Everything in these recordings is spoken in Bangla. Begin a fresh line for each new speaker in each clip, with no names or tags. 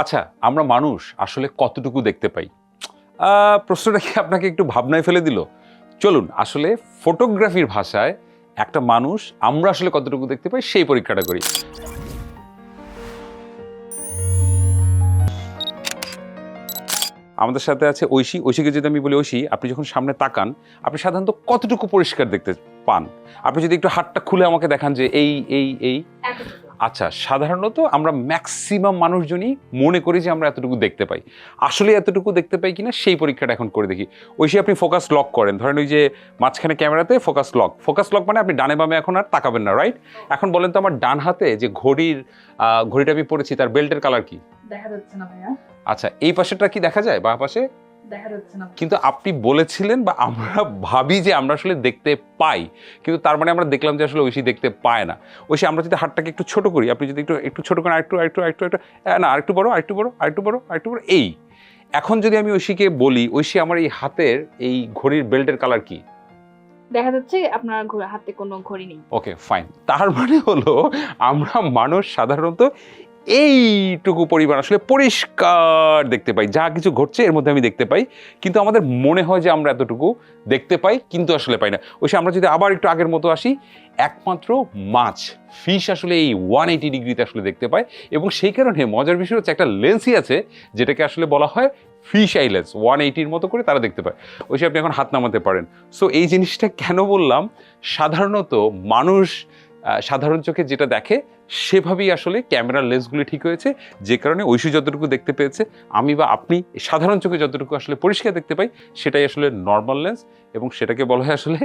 আচ্ছা আমরা মানুষ আসলে কতটুকু দেখতে পাই? প্রশ্নটা কি আপনাকে একটু ভাবনায় ফেলে দিল? চলুন, আসলে ফটোগ্রাফির ভাষায় একটা মানুষ আমরা আসলে কতটুকু দেখতে পাই সেই পরীক্ষাটা করি। আমাদের সাথে আছে ঐশী। ঐশীকে যদি আমি বলি, ঐশী, আপনি যখন সামনে তাকান, আপনি সাধারণত কতটুকু পরিষ্কার দেখতে পান। আপনি যদি একটু হাতটা খুলে আমাকে দেখান যে এই এই এই। আচ্ছা সাধারণত আমরা ম্যাক্সিমাম মানুষজনই মনে করি যে আমরা এতটুকু দেখতে পাই। আসলে এতটুকু দেখতে পাই কিনা সেই পরীক্ষাটা এখন করে দেখি। ঐশী আপনি ফোকাস লক করেন। ধরেন ওই যে মাঝখানে ক্যামেরাতে ফোকাস লক ফোকাস লক মানে আপনি ডানে বামে এখন আর তাকাবেন না রাইট এখন বলেন তো আমার ডান হাতে যে ঘড়ির ঘড়িটা আমি পড়েছি তার বেল্টের কালার কি?
দেখা যাচ্ছে না ভাইয়া।
আচ্ছা এই পাশেটা কি দেখা যায়? বা পাশে?
দেখা যাচ্ছে না।
কিন্তু আপনি বলেছিলেন বা আমরা ভাবি যে আমরা আসলে দেখতে পাই কিন্তু তার মানে আমরা দেখলাম যে আসলে ঐশী দেখতে পায় না। ঐশী আমরা যদি হাতটাকে একটু ছোট করি আপনি যদি একটু একটু ছোট করেন আরেকটু আরেকটু আরেকটু একটু না আরেকটু বড় আরেকটু বড় আরেকটু বড় আরেকটু বড় এই। এখন যদি আমি ঐশীকে বলি ঐশী আমার এই হাতের এই ঘড়ির বেল্টের কালার কি?
দেখা যাচ্ছে আপনার হাতে কোনো ঘড়ি নেই।
Okay fine. তার মানে হলো আমরা মানুষ সাধারণত এইটুকু পরিমাণ আসলে পরিষ্কার দেখতে পাই। যা কিছু ঘটছে এর মধ্যে আমি দেখতে পাই। কিন্তু আমাদের মনে হয় যে আমরা এতটুকু দেখতে পাই, কিন্তু আসলে পাই না। ওই আমরা যদি আবার একটু আগের মতো আসি, একমাত্র মাছ ফিশ আসলে এই ওয়ান এইটি ডিগ্রিতে আসলে দেখতে পায়। এবং সেই কারণে মজার বিষয় হচ্ছে একটা লেন্সই আছে, যেটাকে আসলে বলা হয় ফিশ আই লেন্স ওয়ান এইটির মতো করে তারা দেখতে পায়। ওই আপনি এখন হাত নামাতে পারেন। সো এই জিনিসটা কেন বললাম? সাধারণত মানুষ সাধারণ চোখে যেটা দেখে সেভাবেই আসলে ক্যামেরার লেন্সগুলি ঠিক হয়েছে, যে কারণে ঐশী যতটুকু দেখতে পেয়েছে, আমি বা আপনি সাধারণ চোখে যতটুকু আসলে পরিষ্কার দেখতে পাই, সেটাই আসলে নর্মাল লেন্স এবং সেটাকে বলা হয় আসলে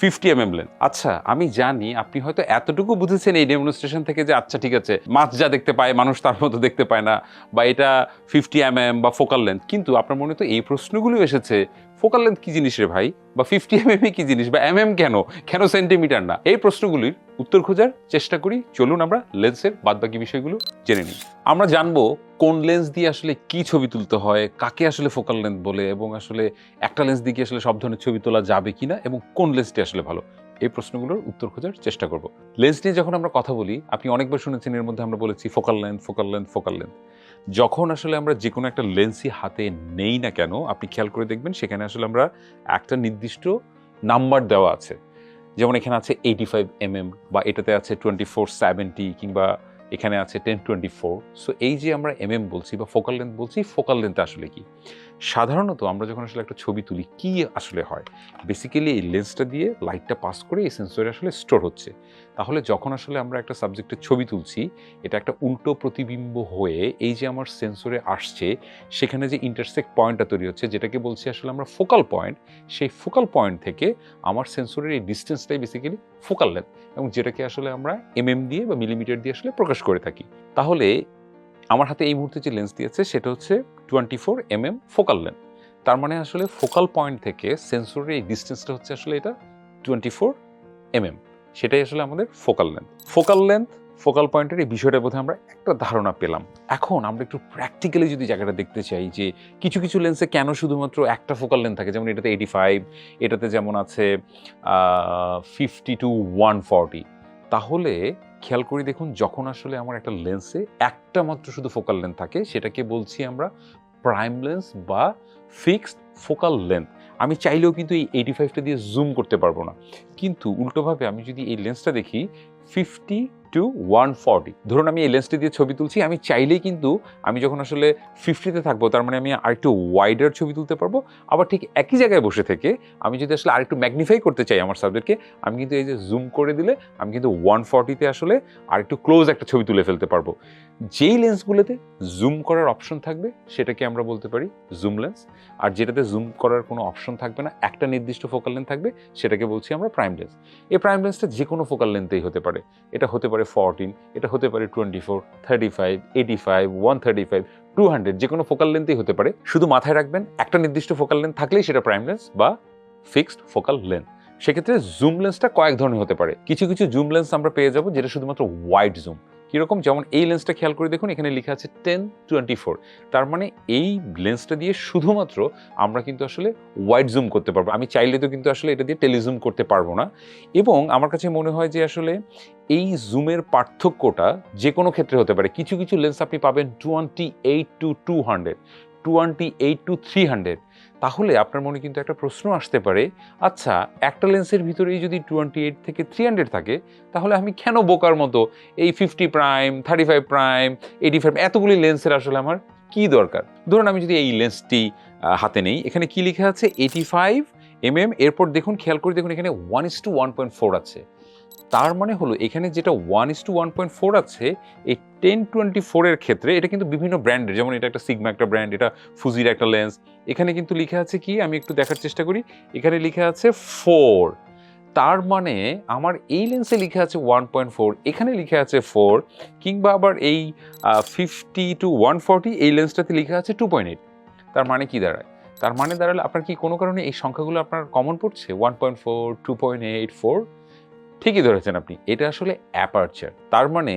ফিফটি এম এম লেন্স আচ্ছা আমি জানি আপনি হয়তো এতটুকু বুঝেছেন এই ডেমনস্ট্রেশন থেকে যে আচ্ছা ঠিক আছে, মাছ যা দেখতে পায়, মানুষ তার মতো দেখতে পায় না, বা এটা ফিফটি এম এম বা ফোকাল লেন্থ কিন্তু আপনার মনে তো এই প্রশ্নগুলো এসেছে ফোকাল লেন্থ কি জিনিস রে ভাই? বা ফিফটি এম এম কি জিনিস? বা এম এম কেন? কেন সেন্টিমিটার না? এই প্রশ্নগুলির উত্তর খোঁজার চেষ্টা করি। চলুন আমরা লেন্সের বাদবাকি বিষয়গুলো জেনে নিই। আমরা জানব কোন লেন্স দিয়ে আসলে কি ছবি তুলতে হয়, কাকে আসলে ফোকাল লেন্থ বলে, এবং আসলে একটা লেন্স দিয়ে কি আসলে সব ধরনের ছবি তোলা যাবে কিনা, এবং কোন লেন্সটি আসলে ভালো? এই প্রশ্নগুলোর উত্তর খোঁজার চেষ্টা করব। লেন্স নিয়ে যখন আমরা কথা বলি, আপনি অনেকবার শুনেছেন, এর মধ্যে আমরা বলেছি focal length focal length focal length যখন আসলে আমরা যে কোনো একটা লেন্সই হাতে নেই না কেন, আপনি খেয়াল করে দেখবেন সেখানে আসলে আমরা একটা নির্দিষ্ট নাম্বার দেওয়া আছে। যেমন এখানে আছে এইটি ফাইভ এমএম বা এটাতে আছে টোয়েন্টি ফোর সেভেন্টি কিংবা এখানে আছে টেন টোয়েন্টি ফোর সো এই যে আমরা এমএম বলছি বা ফোকাল লেন্থ বলছি ফোকাল লেন্থ আসলে কি? সাধারণত আমরা যখন আসলে একটা ছবি তুলি, কি আসলে হয়? বেসিক্যালি এই লেন্সটা দিয়ে লাইটটা পাস করে এই সেন্সরে আসলে স্টোর হচ্ছে। তাহলে যখন আসলে আমরা একটা সাবজেক্টের ছবি তুলছি, এটা একটা উল্টো প্রতিবিম্ব হয়ে এই যে আমার সেন্সরে আসছে, সেখানে যে ইন্টারসেক্ট পয়েন্টটা তৈরি হচ্ছে, যেটাকে বলছি আসলে আমরা ফোকাল পয়েন্ট সেই ফোকাল পয়েন্ট থেকে আমার সেন্সরের এই ডিস্টেন্সটাই বেসিক্যালি ফোকাল লেন্থ এবং যেটাকে আসলে আমরা এমএম দিয়ে বা মিলিমিটার দিয়ে আসলে প্রকাশ করে থাকি। তাহলে আমার হাতে এই মুহূর্তে যে লেন্স দিয়েছে, সেটা হচ্ছে twenty four MM focal length তার মানে আসলে ফোকাল পয়েন্ট থেকে সেন্সরের এই ডিস্টেন্সটা হচ্ছে আসলে এটা টোয়েন্টি ফোর এমএম সেটাই আসলে আমাদের focal length focal length focal পয়েন্টের এই বিষয়টা বোধহয় আমরা একটা ধারণা পেলাম। এখন আমরা একটু প্র্যাকটিক্যালি যদি জায়গাটা দেখতে চাই যে কিছু কিছু লেন্সে কেন শুধুমাত্র একটা ফোকাল লেন্থ থাকে? যেমন এটাতে এইটি ফাইভ এটাতে যেমন আছে ফিফটি টু ওয়ান ফর্টি তাহলে খেয়াল করে দেখুন, যখন আসলে আমার একটা লেন্সে একটা মাত্র শুধু ফোকাল লেন্থ থাকে, সেটাকে বলছি আমরা প্রাইম লেন্স বা ফিক্সড ফোকাল লেন্থ আমি চাইলেও কিন্তু এই এইটি ফাইভটা দিয়ে জুম করতে পারব না। কিন্তু উল্টোভাবে আমি যদি এই লেন্সটা দেখি ফিফটি টু ওয়ান ফর্টি ধরুন আমি এই লেন্সটি দিয়ে ছবি তুলছি, আমি চাইলেই কিন্তু আমি যখন আসলে ফিফটিতে থাকব, তার মানে আমি আরেকটু ওয়াইডার ছবি তুলতে পারব। আবার ঠিক একই জায়গায় বসে থেকে আমি যদি আসলে আরেকটু ম্যাগনিফাই করতে চাই আমার সাবজেক্টকে আমি কিন্তু এই যে জুম করে দিলে আমি কিন্তু ওয়ান ফর্টিতে আসলে আরেকটু ক্লোজ একটা ছবি তুলে ফেলতে পারব। যেই লেন্সগুলোতে জুম করার অপশন থাকবে, সেটাকে আমরা বলতে পারি জুম লেন্স আর যেটাতে জুম করার কোনো অপশন থাকবে না, একটা নির্দিষ্ট ফোকাল লেন্থ থাকবে, সেটাকে বলছি আমরা প্রাইম লেন্স এই প্রাইম লেন্সটা যে কোনো ফোকাল লেন্থেই হতে পারে। এটা হতে পারে ফোরটিন এটা হতে পারে twenty four thirty five eighty five one thirty five two hundred যে কোনো ফোকাল লেন্থই হতে পারে। শুধু মাথায় রাখবেন, একটা নির্দিষ্ট ফোকাল লেন্থ থাকলেই সেটা প্রাইম লেন্স বা ফিক্সড ফোকাল লেন্থ সেক্ষেত্রে জুম লেন্সটা কয়েক ধরনের হতে পারে। কিছু কিছু জুম লেন্স আমরা পেয়ে যাব, যেটা শুধুমাত্র ওয়াইড জুম কীরকম? যেমন এই লেন্সটা খেয়াল করে দেখুন, এখানে লেখা আছে টেন টোয়েন্টি ফোর তার মানে এই লেন্সটা দিয়ে শুধুমাত্র আমরা কিন্তু আসলে ওয়াইড জুম করতে পারব। আমি চাইলে তো কিন্তু আসলে এটা দিয়ে টেলিজুম করতে পারব না। এবং আমার কাছে মনে হয় যে আসলে এই জুমের পার্থক্যটা যে কোনো ক্ষেত্রে হতে পারে। কিছু কিছু লেন্স আপনি পাবেন twenty eight to two hundred twenty eight to three hundred তাহলে আপনার মনে কিন্তু একটা প্রশ্ন আসতে পারে আচ্ছা একটা লেন্সের ভিতরেই যদি টোয়েন্টি এইট থেকে থ্রি হান্ড্রেড থাকে, তাহলে আমি কেন বোকার মতো এই fifty prime thirty five prime eighty five এতগুলি লেন্সের আসলে আমার কি দরকার? ধরুন আমি যদি এই লেন্সটি হাতে নেই, এখানে কি লেখা আছে? এইটি ফাইভ এম এম এরপর দেখুন, খেয়াল করে দেখুন, এখানে one is to one point four আছে। তার মানে হলো, এখানে যেটা one is to one point four আছে, এই টেন টোয়েন্টি ফোরের ক্ষেত্রে এটা কিন্তু বিভিন্ন ব্র্যান্ডের যেমন এটা একটা সিগমা একটা ব্র্যান্ড এটা ফুজির একটা লেন্স এখানে কিন্তু লেখা আছে কি, আমি একটু দেখার চেষ্টা করি, এখানে লেখা আছে ফোর তার মানে আমার এই লেন্সে লেখা আছে ওয়ান পয়েন্ট ফোর এখানে লেখা আছে ফোর কিংবা আবার এই ফিফটি টু ওয়ান ফর্টি এই লেন্সটাতে লেখা আছে টু পয়েন্ট এইট তার মানে কি দাঁড়ায়? তার মানে দাঁড়ালে আপনার কি কোনো কারণে এই সংখ্যাগুলো আপনার কমন পড়ছে? One point four two point eight four ঠিকই ধরেছেন আপনি। এটা আসলে অ্যাপারচার তার মানে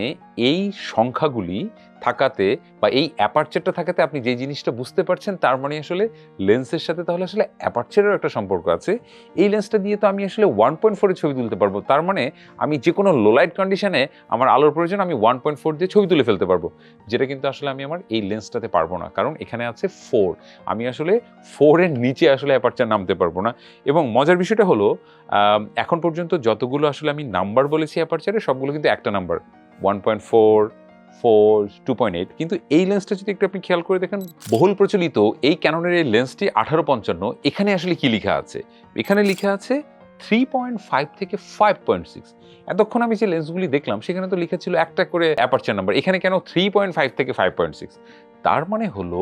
এই সংখ্যাগুলি থাকাতে বা এই অ্যাপারচারটা থাকাতে আপনি যে জিনিসটা বুঝতে পারছেন, তার মানে আসলে লেন্সের সাথে তাহলে আসলে অ্যাপারচারেরও একটা সম্পর্ক আছে। এই লেন্সটা দিয়ে তো আমি আসলে ওয়ান পয়েন্ট ফোরে ছবি তুলতে পারব। তার মানে আমি যে কোনো লোলাইট কন্ডিশনে আমার আলোর প্রয়োজন, আমি ওয়ান পয়েন্ট ফোর দিয়ে ছবি তুলে ফেলতে পারব। যেটা কিন্তু আসলে আমি আমার এই লেন্সটাতে পারব না। কারণ এখানে আছে ফোর আমি আসলে ফোরের নিচে আসলে অ্যাপারচার নামতে পারব না। এবং মজার বিষয়টা হলো এখন পর্যন্ত যতগুলো আসলে আমি নাম্বার বলেছি অ্যাপারচারে সবগুলো কিন্তু একটা number one point four four two point eight কিন্তু এই লেন্সটা যদি একটু আপনি খেয়াল করে দেখেন, বহুল প্রচলিত এই ক্যাননের এই লেন্সটি আঠারো পঞ্চান্ন, এখানে আসলে কি লেখা আছে? এখানে লেখা আছে থ্রি পয়েন্ট ফাইভ থেকে ফাইভ পয়েন্ট সিক্স এতক্ষণ আমি যে লেন্সগুলি দেখলাম, সেখানে তো লেখা ছিল একটা করে অ্যাপারচার নাম্বার এখানে কেন থ্রি পয়েন্ট ফাইভ থেকে ফাইভ পয়েন্ট সিক্স তার মানে হলো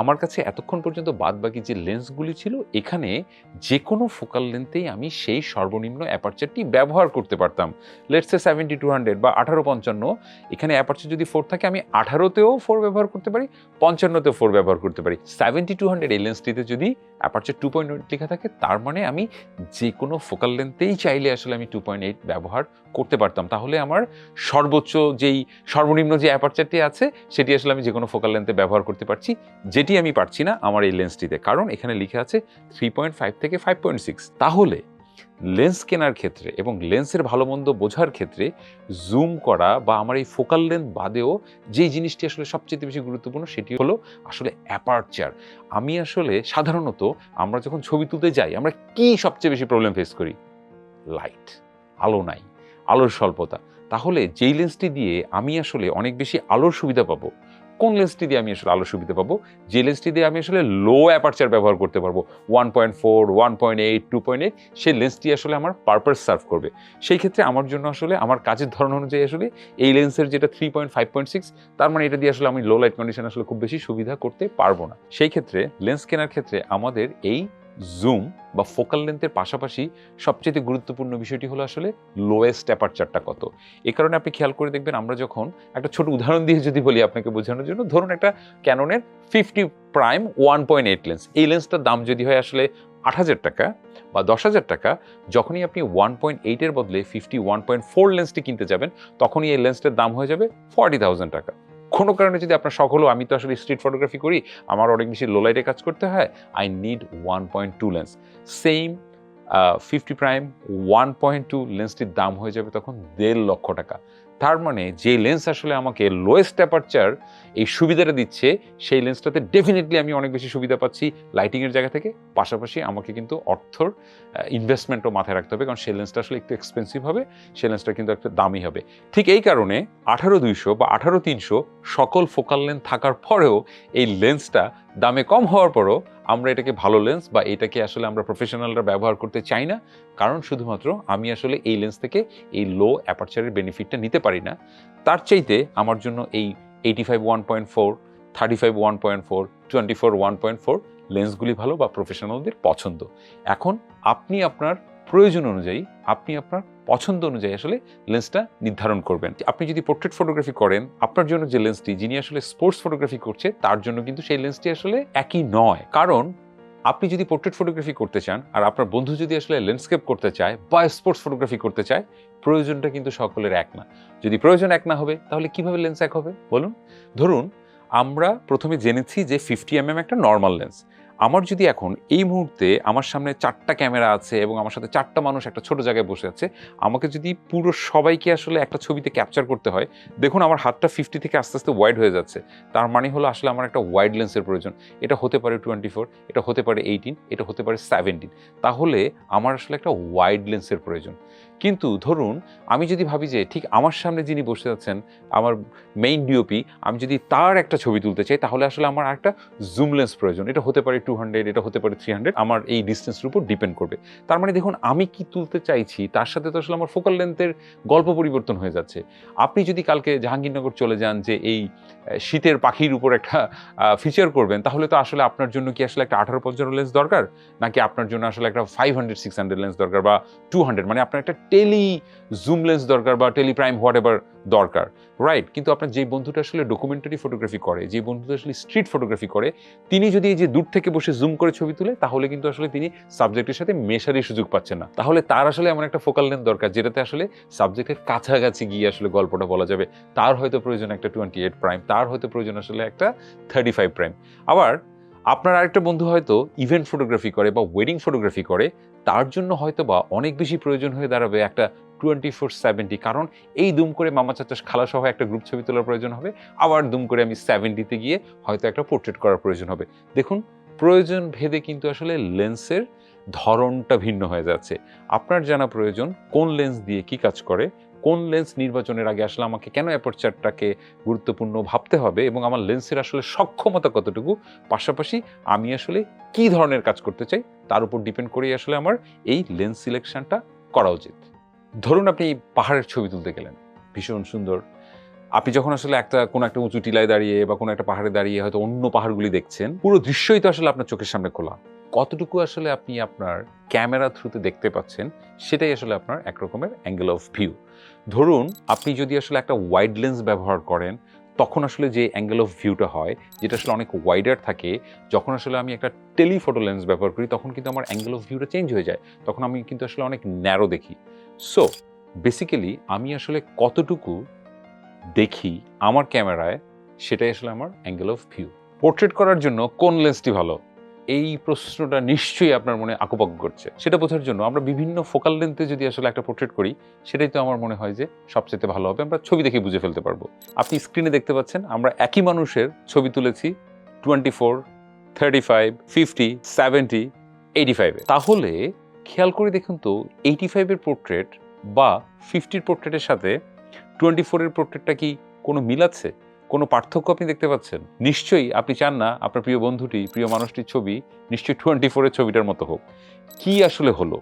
আমার কাছে এতক্ষণ পর্যন্ত বাদ বাকি যে লেন্সগুলি ছিল, এখানে যে কোনো ফোকাল লেন্থেই আমি সেই সর্বনিম্ন অ্যাপারচারটি ব্যবহার করতে পারতাম। লেটসে সেভেন্টি টু হান্ড্রেড বা আঠারো পঞ্চান্ন, এখানে অ্যাপারচার যদি ফোর থাকে, আমি আঠারোতেও ফোর ব্যবহার করতে পারি, পঞ্চান্নতেও ফোর ব্যবহার করতে পারি। সেভেন্টি টু হান্ড্রেড এই লেন্সটিতে যদি অ্যাপারচার টু পয়েন্ট এইট লেখা থাকে, তার মানে আমি যে কোনো ফোকাল লেন্থেই চাইলে আসলে আমি টু পয়েন্ট এইট ব্যবহার করতে পারতাম। তাহলে আমার সর্বোচ্চ যেই সর্বনিম্ন যে অ্যাপারচারটি আছে, সেটি আসলে আমি যে কোনো ফোকাল লেন্থে ব্যবহার করতে পারছি, যেটি আমি পারছি না আমার এই লেন্সটিতে কারণ এখানে লিখে আছে থ্রি পয়েন্ট ফাইভ থেকে ফাইভ পয়েন্ট সিক্স তাহলে লেন্স কেনার ক্ষেত্রে এবং লেন্সের ভালো মন্দ বোঝার ক্ষেত্রে জুম করা বা আমার এই ফোকাল লেন্থ বাদেও যে জিনিসটি আসলে সবচেয়ে বেশি গুরুত্বপূর্ণ সেটি হলো আসলে অ্যাপারচার আমি আসলে সাধারণত আমরা যখন ছবি তুলতে যাই, আমরা কি সবচেয়ে বেশি প্রবলেম ফেস করি? লাইট আলো নাই। আলোর স্বল্পতা। তাহলে যেই লেন্সটি দিয়ে আমি আসলে অনেক বেশি আলোর সুবিধা পাবো কোন লেন্সটি দিয়ে আমি আসলে আলো সুবিধা পাবো? যে লেন্সটি দিয়ে আমি আসলে লো অ্যাপারচার ব্যবহার করতে পারব। One point four one point eight two point eight সেই লেন্সটি আসলে আমার পারপাস সার্ভ করবে। সেই ক্ষেত্রে আমার জন্য আসলে, আমার কাজের ধরন অনুযায়ী আসলে এই লেন্সের যেটা three point five point six তার মানে এটা দিয়ে আসলে আমি লো লাইট কন্ডিশন আসলে খুব বেশি সুবিধা করতে পারব না। সেই ক্ষেত্রে লেন্স কেনার ক্ষেত্রে আমাদের এই জুম বা ফোকাল লেন্থের পাশাপাশি সবচেয়ে গুরুত্বপূর্ণ বিষয়টি হলো আসলে লোয়েস্ট অ্যাপারচারটা কত। এ কারণে আপনি খেয়াল করে দেখবেন আমরা যখন একটা ছোট উদাহরণ দিয়ে যদি বলি আপনাকে বোঝানোর জন্য, ধরুন একটা ক্যাননের fifty prime one point eight lens এই লেন্সটার দাম যদি হয় আসলে আট হাজার টাকা বা দশ হাজার টাকা, যখনই আপনি ওয়ান পয়েন্ট এইটের বদলে ফিফটি ওয়ান পয়েন্ট ফোর লেন্সটি কিনতে যাবেন, তখনই এই লেন্সটার দাম হয়ে যাবে ফর্টি থাউজেন্ড টাকা। কোনো কারণে যদি আপনার শখ হলো, আমি তো আসলে স্ট্রিট ফটোগ্রাফি করি, আমার অনেক বেশি লোলাইটে কাজ করতে হয় I need one point two lens same fifty prime one point two লেন্সটির দাম হয়ে যাবে তখন দেড় লক্ষ টাকা। তার মানে যে লেন্স আসলে আমাকে লোয়েস্ট অ্যাপারচার এই সুবিধাটা দিচ্ছে, সেই লেন্সটাতে ডেফিনেটলি আমি অনেক বেশি সুবিধা পাচ্ছি লাইটিংয়ের জায়গা থেকে। পাশাপাশি আমাকে কিন্তু অর্থর ইনভেস্টমেন্টও মাথায় রাখতে হবে, কারণ সেই লেন্সটা আসলে একটু এক্সপেন্সিভ হবে, সেই লেন্সটা কিন্তু একটা দামি হবে। ঠিক এই কারণে আঠারো দুইশো বা আঠারো তিনশো সকল ফোকাল লেন্থ থাকার পরেও এই লেন্সটা দামে কম হওয়ার পরও আমরা এটাকে ভালো লেন্স বা এটাকে আসলে আমরা প্রফেশনালরা ব্যবহার করতে চাই না। কারণ শুধুমাত্র আমি আসলে এই লেন্স থেকে এই লো অ্যাপারচারের বেনিফিটটা নিতে পারি না। তার চাইতে আমার জন্য এই eighty five one point four thirty five one point four twenty four one point four লেন্সগুলি ভালো বা প্রফেশনালদের পছন্দ। এখন আপনি আপনার প্রয়োজন অনুযায়ী, আপনি আপনার পছন্দ অনুযায়ী আসলে লেন্সটা নির্ধারণ করবেন। আপনি যদি পোর্ট্রেট ফটোগ্রাফি করেন, আপনার জন্য যে লেন্সটি যিনি আসলে স্পোর্টস ফটোগ্রাফি করছে, তার জন্য কিন্তু সেই লেন্সটি আসলে একই নয়। কারণ আপনি যদি পোর্ট্রেট ফটোগ্রাফি করতে চান, আর আপনার বন্ধু যদি আসলে ল্যান্ডস্কেপ করতে চায় বা স্পোর্টস ফটোগ্রাফি করতে চায়, প্রয়োজনটা কিন্তু সকলের এক না। যদি প্রয়োজন এক না হবে, তাহলে কীভাবে লেন্স এক হবে? বলুন। ধরুন, আমরা প্রথমে জেনেছি যে ফিফটি এম একটা নর্মাল লেন্স আমার যদি এখন এই মুহূর্তে আমার সামনে চারটা ক্যামেরা আছে এবং আমার সাথে চারটা মানুষ একটা ছোট জায়গায় বসে আছে, আমাকে যদি পুরো সবাইকে আসলে একটা ছবিতে ক্যাপচার করতে হয়, দেখুন আমার হাতটা ফিফটি থেকে আস্তে আস্তে ওয়াইড হয়ে যাচ্ছে। তার মানে হলো আসলে আমার একটা ওয়াইড লেন্সের প্রয়োজন। এটা হতে পারে টোয়েন্টি ফোর এটা হতে পারে এইটিন এটা হতে পারে সেভেন্টিন তাহলে আমার আসলে একটা ওয়াইড লেন্সের প্রয়োজন। কিন্তু ধরুন, আমি যদি ভাবি যে ঠিক আমার সামনে যিনি বসে আছেন, আমার মেইন ডিওপি আমি যদি তার একটা ছবি তুলতে চাই, তাহলে আসলে আমার একটা জুম লেন্স প্রয়োজন। এটা হতে পারে টু হান্ড্রেড এটা হতে পারে থ্রি হান্ড্রেড আমার এই ডিস্টেন্সের উপর ডিপেন্ড করবে। তার মানে দেখুন, আমি কি তুলতে চাইছি, তার সাথে তো আসলে আমার ফোকাল লেন্থের গল্প পরিবর্তন হয়ে যাচ্ছে। আপনি যদি কালকে জাহাঙ্গীরনগর চলে যান, যে এই শীতের পাখির উপর একটা ফিচার করবেন, তাহলে তো আসলে আপনার জন্য কি আসলে একটা আঠারো পঞ্চান্ন লেন্স দরকার? নাকি আপনার জন্য আসলে একটা five hundred six hundred lens দরকার বা টু হান্ড্রেড মানে আপনার একটা টেলি জুম লেন্স দরকার বা টেলি প্রাইম হোয়াট এভার দরকার রাইট কিন্তু আপনার যে বন্ধুটা আসলে ডকুমেন্টারি ফটোগ্রাফি করে, যে বন্ধুটা আসলে স্ট্রিট ফটোগ্রাফি করে, তিনি যদি এই যে দূর থেকে বসে জুম করে ছবি তুলে, তাহলে কিন্তু আসলে তিনি সাবজেক্টের সাথে মেশারই সুযোগ পাচ্ছেন না। তাহলে তার আসলে এমন একটা ফোকাল লেন্থ দরকার, যেটাতে আসলে সাবজেক্টের কাছাকাছি গিয়ে আসলে গল্পটা বলা যাবে। তার হয়তো প্রয়োজন একটা টোয়েন্টি এইট প্রাইম তার হয়তো প্রয়োজন আসলে একটা থার্টি ফাইভ প্রাইম আবার আপনার আরেকটা বন্ধু হয়তো ইভেন্ট ফটোগ্রাফি করে বা ওয়েডিং ফটোগ্রাফি করে তার জন্য হয়তো বা অনেক বেশি প্রয়োজন হয়ে দাঁড়াবে একটা টোয়েন্টি ফোর সেভেন্টি কারণ এই দুম করে মামা চাচা খালা সহ একটা গ্রুপ ছবি তোলার প্রয়োজন হবে, আবার দুম করে আমি সেভেন্টিতে গিয়ে হয়তো একটা পোর্ট্রেট করার প্রয়োজন হবে। দেখুন, প্রয়োজন ভেদে কিন্তু আসলে লেন্সের ধরনটা ভিন্ন হয়ে যাচ্ছে। আপনার জানা প্রয়োজন কোন লেন্স দিয়ে কি কাজ করে কোন লেন্স নির্বাচনের আগে আসলে আমাকে কেন অ্যাপারচারটাকে গুরুত্বপূর্ণ ভাবতে হবে এবং আমার লেন্সের আসলে সক্ষমতা কতটুকু? পাশাপাশি আমি আসলে কি ধরনের কাজ করতে চাই? তার উপর ডিপেন্ড করেই আসলে আমার এই লেন্স সিলেকশনটা করা উচিত। ধরুন আপনি পাহাড়ের ছবি তুলতে গেলেন, ভীষণ সুন্দর। আপনি যখন আসলে একটা, কোনো একটা উঁচু টিলায় দাঁড়িয়ে বা কোনো একটা পাহাড়ে দাঁড়িয়ে হয়তো অন্য পাহাড়গুলি দেখছেন, পুরো দৃশ্যই তো আসলে আপনার চোখের সামনে খোলা। কতটুকু আসলে আপনি আপনার ক্যামেরা থ্রুতে দেখতে পাচ্ছেন, সেটাই আসলে আপনার একরকমের অ্যাঙ্গেল অফ ভিউ ধরুন, আপনি যদি আসলে একটা ওয়াইড লেন্স ব্যবহার করেন, তখন আসলে যে অ্যাঙ্গেল অফ ভিউটা হয়, যেটা আসলে অনেক ওয়াইডার থাকে, যখন আসলে আমি একটা টেলিফটো লেন্স ব্যবহার করি, তখন কিন্তু আমার অ্যাঙ্গেল অফ ভিউটা চেঞ্জ হয়ে যায়। তখন আমি কিন্তু আসলে অনেক ন্যারো দেখি। সো বেসিক্যালি আমি আসলে কতটুকু দেখি আমার ক্যামেরায়, সেটাই আসলে আমার অ্যাঙ্গেল অফ ভিউ পোর্ট্রেট করার জন্য কোন লেন্সটি ভালো? এই প্রশ্নটা নিশ্চয়ই আপনার মনে আকুপাক করছে। সেটা বোঝার জন্য আমরা বিভিন্ন ফোকাল লেন্থে যদি আসলে একটা পোর্ট্রেট করি, সেটাই তো আমার মনে হয় যে সবচেয়ে ভালো হবে। আমরা ছবি দেখে বুঝে ফেলতে পারব। আপনি স্ক্রিনে দেখতে পাচ্ছেন, আমরা একই মানুষের ছবি তুলেছি twenty four thirty five fifty seventy eighty ফাইভে তাহলে খেয়াল করে দেখুন তো এইটি ফাইভের পোর্ট্রেট বা ফিফটির পোর্ট্রেটের সাথে টোয়েন্টি ফোরের পোর্ট্রেটটা কি কোনো মিল আছে? কোনো পার্থক্য আপনি দেখতে পাচ্ছেন? নিশ্চয়ই আপনি চান না আপনার প্রিয় বন্ধুটি, প্রিয় মানুষটির ছবি নিশ্চয়ই টোয়েন্টি ফোরের ছবিটার মতো হোক। কি আসলে হলো?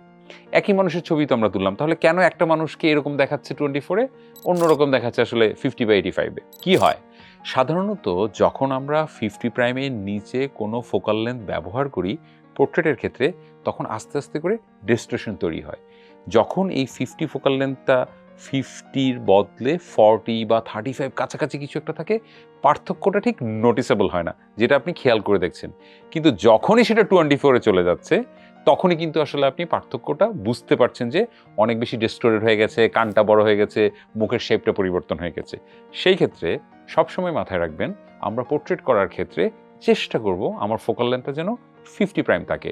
একই মানুষের ছবি তো আমরা তুললাম, তাহলে কেন একটা মানুষকে এরকম দেখাচ্ছে টোয়েন্টি ফোরে অন্যরকম দেখাচ্ছে আসলে ফিফটি বা এইটি ফাইভে কি হয়? সাধারণত যখন আমরা ফিফটি প্রাইমের নিচে কোনো ফোকাল লেন্থ ব্যবহার করি পোর্ট্রেটের ক্ষেত্রে, তখন আস্তে আস্তে করে ডিস্ট্রেশন তৈরি হয়। যখন এই ফিফটি ফোকাল লেন্থটা ফিফটির বদলে ফর্টি বা থার্টি ফাইভ কাছাকাছি কিছু একটা থাকে, পার্থক্যটা ঠিক নোটিসেবল হয় না, যেটা আপনি খেয়াল করে দেখছেন। কিন্তু যখনই সেটা টোয়েন্টি ফোরে চলে যাচ্ছে, তখনই কিন্তু আসলে আপনি পার্থক্যটা বুঝতে পারছেন যে অনেক বেশি ডিস্টোরেড হয়ে গেছে, কানটা বড় হয়ে গেছে, মুখের শেপটা পরিবর্তন হয়ে গেছে। সেই ক্ষেত্রে সবসময় মাথায় রাখবেন, আমরা পোর্ট্রেট করার ক্ষেত্রে চেষ্টা করব আমার ফোকাল লেন্থটা যেন ফিফটি প্রাইম থাকে।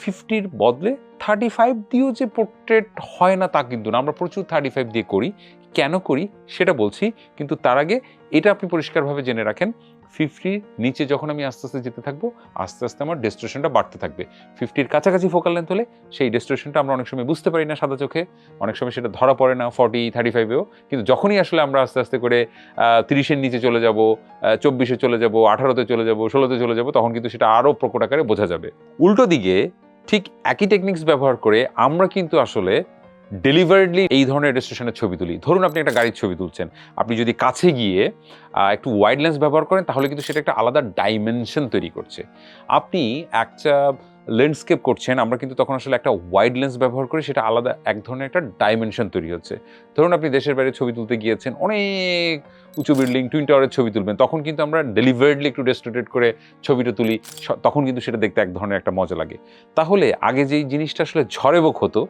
ফিফটির বদলে থার্টি ফাইভ দিয়েও যে পোর্ট্রেট হয় না তা কিন্তু না। আমরা প্রচুর থার্টি ফাইভ দিয়ে করি। কেন করি? সেটা বলছি। কিন্তু তার আগে এটা আপনি পরিষ্কারভাবে জেনে রাখেন। ফিফটির নিচে যখন আমি আস্তে আস্তে যেতে থাকব, আস্তে আস্তে আমার ডেস্টিনেশনটা বাড়তে থাকবে। ফিফটির কাছাকাছি ফোকাল লেন্থ হলে সেই ডেস্টিনেশনটা আমরা অনেক সময় বুঝতে পারি না সাদা চোখে। অনেক সময় সেটা ধরা পড়ে না ফর্টি থার্টি ফাইভেও কিন্তু যখনই আসলে আমরা আস্তে আস্তে করে তিরিশের নিচে চলে যাব চব্বিশে চলে যাব, আঠারোতে চলে যাব, ষোলোতে চলে যাব, তখন কিন্তু সেটা আরও প্রকট আকারে বোঝা যাবে। উল্টো দিকে ঠিক একই টেকনিক্স ব্যবহার করে আমরা কিন্তু আসলে ডেলিভারেডলি এই ধরনের রেজিস্ট্রেশনের ছবি তুলি। ধরুন আপনি একটা গাড়ির ছবি তুলছেন। আপনি যদি কাছে গিয়ে একটু ওয়াইড লেন্স ব্যবহার করেন, তাহলে কিন্তু সেটা একটা আলাদা ডাইমেনশন তৈরি করছে। আপনি একটা ল্যান্ডস্কেপ করছেন, আমরা কিন্তু তখন আসলে একটা ওয়াইড লেন্স ব্যবহার করি, সেটা আলাদা এক ধরনের একটা ডাইমেনশন তৈরি হচ্ছে। ধরুন আপনি দেশের বাইরে ছবি তুলতে গিয়েছেন, অনেক উঁচু বিল্ডিং টুইন টাওয়ারের ছবি তুলবেন, তখন কিন্তু আমরা ডেলিভারেডলি একটু ডেস্টোরেট করে ছবিটা তুলি তখন কিন্তু সেটা দেখতে এক ধরনের একটা মজা লাগে। তাহলে আগে যেই জিনিসটা আসলে ঝড়ে বক হতো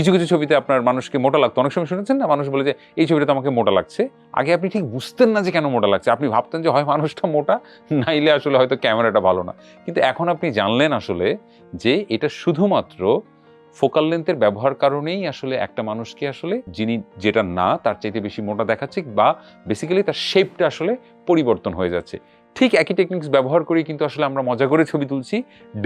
কিছু কিছু ছবিতে আপনার মানুষকে মোটা লাগতো। অনেক সময় শুনেছেন না, মানুষ বলে যে, এই ছবিটা তো আমাকে মোটা লাগছে। আগে আপনি ঠিক বুঝতেন না যে কেন মোটা লাগছে। আপনি ভাবতেন যে, হয় মানুষটা মোটা, নাইলে আসলে হয়তো ক্যামেরাটা ভালো না। কিন্তু এখন আপনি জানলেন আসলে যে, এটা শুধুমাত্র ফোকাল লেন্থের ব্যবহার কারণেই আসলে একটা মানুষকে আসলে যিনি যেটা না, তার চাইতে বেশি মোটা দেখাচ্ছে বা বেসিক্যালি তার শেপটা আসলে পরিবর্তন হয়ে যাচ্ছে। ঠিক একই টেকনিক্স ব্যবহার করেই কিন্তু আসলে আমরা মজা করে ছবি তুলছি।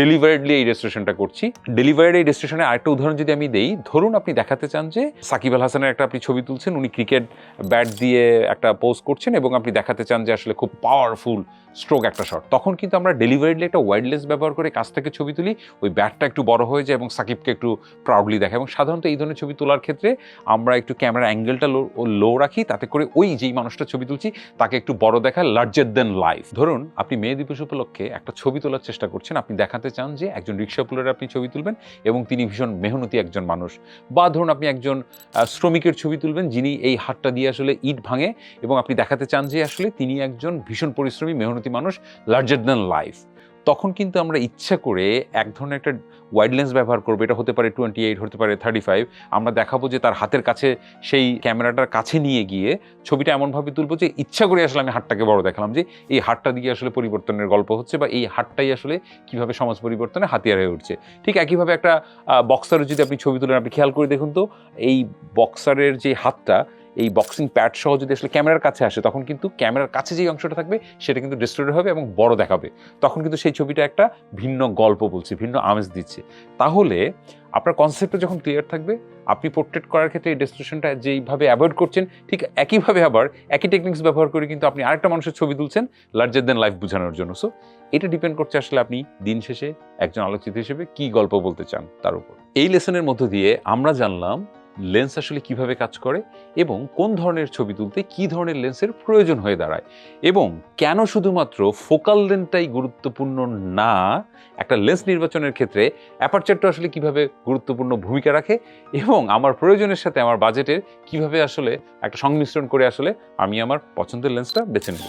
ডেলিভারেডলি এই রেজিস্ট্রেশনটা করছি। ডেলিভারেড এই রেজিস্ট্রেশনের আরেকটা উদাহরণ যদি আমি দেই, ধরুন আপনি দেখাতে চান যে সাকিব আল হাসানের একটা আপনি ছবি তুলছেন, উনি ক্রিকেট ব্যাট দিয়ে একটা পোজ করছেন এবং আপনি দেখাতে চান যে আসলে খুব পাওয়ারফুল স্ট্রোক একটা শট তখন কিন্তু আমরা ডেলিভারেডলি একটা ওয়াইডলেস ব্যবহার করে কাছ থেকে ছবি তুলি, ওই ব্যাটটা একটু বড় হয়ে যায় এবং সাকিবকে একটু প্রাউডলি দেখা এবং সাধারণত এই ধরনের ছবি তোলার ক্ষেত্রে আমরা একটু ক্যামেরার অ্যাঙ্গেলটা লো লো রাখি, তাতে করে ওই যেই মানুষটা ছবি তুলছি, তাকে একটু বড় দেখায় লার্জার দেন লাইফ ধরুন, আপনি মেয়ে দিবস উপলক্ষে একটা ছবি তোলার চেষ্টা করছেন, আপনি দেখাতে চান যে একজন রিক্সা পুলের আপনি ছবি তুলবেন এবং তিনি ভীষণ মেহনতি একজন মানুষ। বা ধরুন, আপনি একজন শ্রমিকের ছবি তুলবেন যিনি এই হাতটা দিয়ে আসলে ইট ভাঙে এবং আপনি দেখাতে চান যে আসলে তিনি একজন ভীষণ পরিশ্রমী, মেহনতি মানুষ লার্জার দ্যান লাইফ তখন কিন্তু আমরা ইচ্ছা করে এক ধরনের একটা ওয়াইড লেন্স ব্যবহার করব। এটা হতে পারে টোয়েন্টি এইট হতে পারে থার্টি ফাইভ আমরা দেখাবো যে তার হাতের কাছে সেই ক্যামেরাটার কাছে নিয়ে গিয়ে ছবিটা এমনভাবে তুলবো যে ইচ্ছা করে আসলে আমি হাটটাকে বড় দেখালাম যে এই হাটটা দিয়ে আসলে পরিবর্তনের গল্প হচ্ছে বা এই হাটটাই আসলে কীভাবে সমাজ পরিবর্তনে হাতিয়ার হয়ে উঠছে। ঠিক একইভাবে একটা বক্সারের যদি আপনি ছবি তুলেন, আপনি খেয়াল করে দেখুন তো, এই বক্সারের যে হাতটা এই বক্সিং প্যাড সহ যদি আসলে ক্যামেরার কাছে আসে, তখন কিন্তু ক্যামেরার কাছে যে অংশটা থাকবে, সেটা কিন্তু ডিস্ট্রয়েড হবে এবং বড় দেখাবে। তখন কিন্তু সেই ছবিটা একটা ভিন্ন গল্প বলছে, ভিন্ন আমেজ দিচ্ছে। তাহলে আপনার কনসেপ্টটা যখন ক্লিয়ার থাকবে, আপনি পোর্ট্রেট করার ক্ষেত্রে এই ডেস্টিনেশনটা যেইভাবে অ্যাভয়েড করছেন, ঠিক একইভাবে আবার একই টেকনিক্স ব্যবহার করে কিন্তু আপনি আরেকটা মানুষের ছবি তুলছেন লার্জার দেন লাইফ বোঝানোর জন্য। সো এটা ডিপেন্ড করছে আসলে আপনি দিন শেষে একজন আলোচিত হিসেবে কি গল্প বলতে চান তার উপর। এই লেসনের মধ্য দিয়ে আমরা জানলাম লেন্স আসলে কীভাবে কাজ করে এবং কোন ধরনের ছবি তুলতে কি ধরনের লেন্সের প্রয়োজন হয়ে দাঁড়ায় এবং কেন শুধুমাত্র ফোকাল লেন্সটাই গুরুত্বপূর্ণ না, একটা লেন্স নির্বাচনের ক্ষেত্রে অ্যাপারচারটা আসলে কীভাবে গুরুত্বপূর্ণ ভূমিকা রাখে এবং আমার প্রয়োজনের সাথে আমার বাজেটের কীভাবে আসলে একটা সংমিশ্রণ করে আসলে আমি আমার পছন্দের লেন্সটা বেছে নেব।